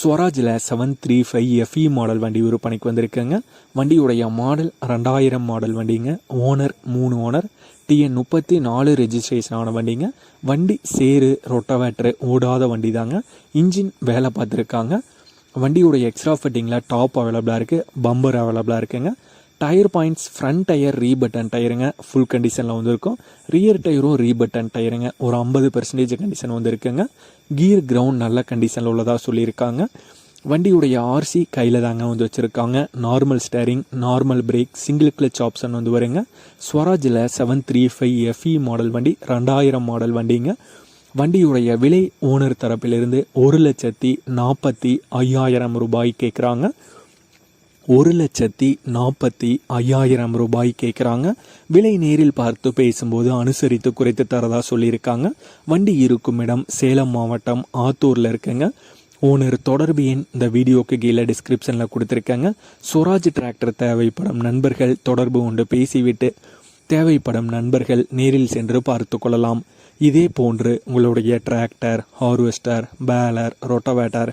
ஸ்வராஜில் seven three five FE model வண்டி விற்பனைக்கு வந்திருக்குங்க. வண்டியுடைய மாடல் ரெண்டாயிரம் மாடல் வண்டிங்க. ஓனர் மூணு ஓனர் டிஎன் முப்பத்தி நாலு ரெஜிஸ்ட்ரேஷன் ஆன வண்டிங்க. வண்டி சேரு ரொட்டவேட்ரு ஓடாத வண்டி தாங்க இன்ஜின் வேலை பார்த்துருக்காங்க. வண்டியுடைய எக்ஸ்ட்ரா ஃபிட்டிங்கில் டாப் அவைலபிளாக இருக்குது பம்பர் அவைலபிளாக இருக்குங்க. Tyre points front tyre rebutton டயருங்க full கண்டிஷனில் வந்திருக்கும். ரியர் டயரும் ரீபட்டன் டயருங்க ஒரு ஐம்பது பெர்சன்டேஜ் கண்டிஷன் வந்துருக்குங்க. கியர் கிரவுண்ட் நல்ல கண்டிஷனில் உள்ளதாக சொல்லியிருக்காங்க. வண்டியுடைய ஆர்சி கையில் தாங்க வந்து வச்சுருக்காங்க. Normal steering normal brake single clutch option வந்து வருங்க. ஸ்வராஜில் seven three five FE model வண்டி ரெண்டாயிரம் மாடல் வண்டிங்க. வண்டியுடைய விலை ஓனர் தரப்பிலிருந்து ஒரு லட்சத்தி நாற்பத்தி ஐயாயிரம் ரூபாய் கேட்குறாங்க ஒரு லட்சத்தி நாற்பத்தி ஐயாயிரம் ரூபாய் கேட்குறாங்க விலை நேரில் பார்த்து பேசும்போது அனுசரித்து குறைத்து தரதா சொல்லியிருக்காங்க. வண்டி இருக்கும் இடம் சேலம் மாவட்டம் ஆத்தூரில் இருக்குங்க. ஓனர் தொடர்பு எண் இந்த வீடியோக்கு கீழே டிஸ்கிரிப்ஷனில் கொடுத்துருக்காங்க. சுவராஜ் டிராக்டர் தேவைப்படும் நண்பர்கள் தொடர்பு கொண்டு பேசிவிட்டு தேவைப்படும் நண்பர்கள் நேரில் சென்று பார்த்து கொள்ளலாம். இதே போன்று உங்களுடைய டிராக்டர் ஹார்வெஸ்டர் பேலர் ரொட்டவேட்டர்